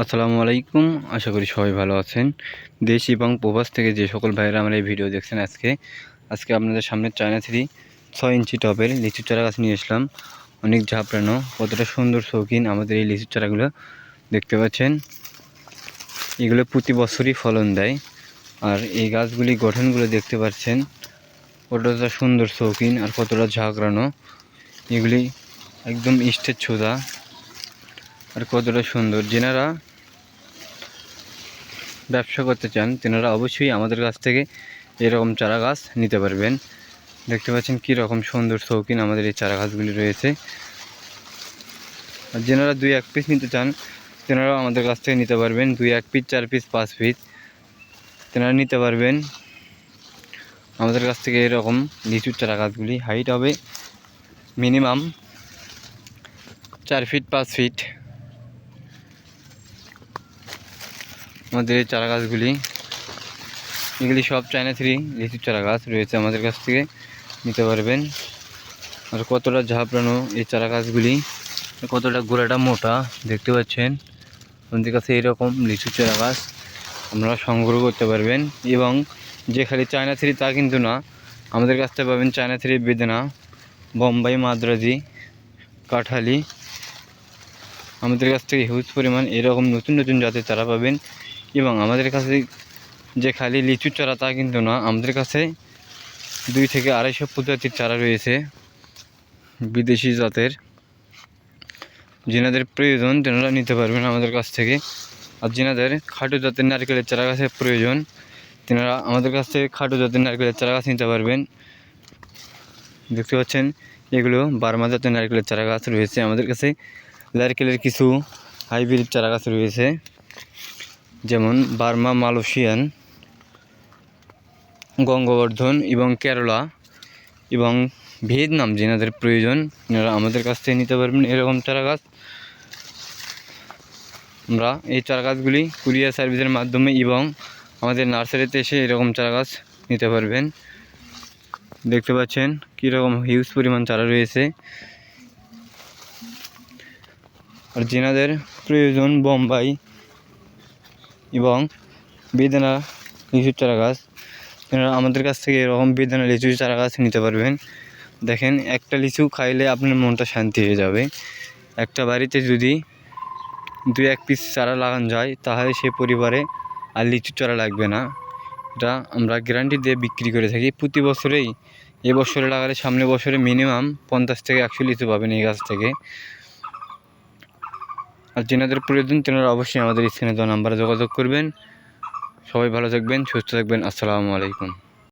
আসসালামু আলাইকুম, আশা করি সবাই ভালো আছেন। দেশ এবং প্রবাস থেকে যে সকল ভাইয়েরা আমরা এই ভিডিও দেখছেন আজকে আজকে আপনাদের সামনে চায়না থ্রি ছয় ইঞ্চি টবের লিচু চারা গাছ নিয়ে এসলাম অনেক ঝাপড়ানো, কতটা সুন্দর শৌখিন আমাদের এই লিচু চারাগুলো দেখতে পাচ্ছেন। এগুলো প্রতি বছরই ফলন দেয়। আর এই গাছগুলি গঠনগুলো দেখতে পাচ্ছেন, কতটা সুন্দর শৌখিন আর কতটা ঝাঁকড়ানো। এগুলি একদম ইষ্টের ছোদা। আর কতটা সুন্দর। যেনারা ব্যবসা করতে চান, তেনারা অবশ্যই আমাদের কাছ থেকে এরকম চারা গাছ নিতে পারবেন। দেখতে পাচ্ছেন কী রকম সুন্দর শৌখিন আমাদের এই চারা গাছগুলি রয়েছে। আর যেনারা দুই এক পিস নিতে চান, তেনারাও আমাদের কাছ থেকে নিতে পারবেন। দুই এক পিস চার পিস পাঁচ পিস তেনারা নিতে পারবেন। আমাদের কাছ থেকে এরকম লিচুর চারা গাছগুলি হাইট হবে মিনিমাম চার ফিট পাঁচ ফিট আমাদের এই চারা গাছগুলি এগুলি সব চায়না থ্রি লিচুর চারা গাছ রয়েছে আমাদের কাছ থেকে। নিতে পারবেন। আর কতটা ঝাপড়ানো এই চারা গাছগুলি কতটা গোড়াটা মোটা দেখতে পাচ্ছেন। আমাদের কাছে এরকম লিচুর চারা গাছ আপনারা সংগ্রহ করতে পারবেন। এবং যে খালি চায়না থ্রি তা কিন্তু না, আমাদের কাছ থেকে পাবেন চায়না থ্রি বেদনা, বোম্বাই, মাদ্রাজি, কাঠালি। আমাদের কাছ থেকে হিউজ পরিমাণ এরকম নতুন নতুন জাতের চারা পাবেন। এবং আমাদের কাছে যে খালি লিচুর চারা তা কিন্তু না, আমাদের কাছে দুই থেকে আড়াইশো প্রজাতির চারা রয়েছে বিদেশি জাতের। যেনাদের প্রয়োজন তেনারা নিতে পারবেন আমাদের কাছ থেকে। আর যেনাদের খাটো জাতের নারকেলের চারা গাছের প্রয়োজন, তেনারা আমাদের কাছ থেকে খাটো জাতের নারকেলের চারা গাছ নিতে পারবেন। দেখতে পাচ্ছেন, এগুলো বার্মা জাতের নারকেলের চারা গাছ রয়েছে আমাদের কাছে। নারকেলের কিছু হাইব্রিড চারা গাছ রয়েছে। যেমন বার্মা, মালয়েশিয়ান গঙ্গবর্ধন এবং কেরলা এবং ভিয়েতনাম, যেনাদের প্রয়োজন, এনারা আমাদের কাছ থেকে নিতে পারবেন এরকম চারা গাছ আমরা এই চারা গাছগুলি কুরিয়ার সার্ভিসের মাধ্যমে এবং আমাদের নার্সারিতে এসে এরকম চারা গাছ নিতে পারবেন। দেখতে পাচ্ছেন কীরকম হিউজ পরিমাণ চারা রয়েছে। আর যেনাদের প্রয়োজন বোম্বাই এবং বেদানা লিচুর চারা গাছ আমাদের কাছ থেকে এরকম বেদানা লিচুর চারা গাছ নিতে পারবেন। দেখেন, একটা লিচু খাইলে আপনার মনটা শান্তি হয়ে যাবে। একটা বাড়িতে যদি দু এক পিস চারা লাগানো যায়, তাহলে সে পরিবারে আর লিচুর চারা লাগবে না। এটা আমরা গ্যারান্টি দিয়ে বিক্রি করে থাকি। প্রতি বছরেই এ বছরে লাগালে সামনে বছরে মিনিমাম পঞ্চাশ থেকে একশো লিচু পাবেন এই গাছ থেকে। আর যেনাদের প্রয়োজন তেনারা অবশ্যই আমাদের স্ক্রিনে দেওয়া নাম্বারে যোগাযোগ করবেন। সবাই ভালো থাকবেন, সুস্থ থাকবেন। আসসালামু আলাইকুম।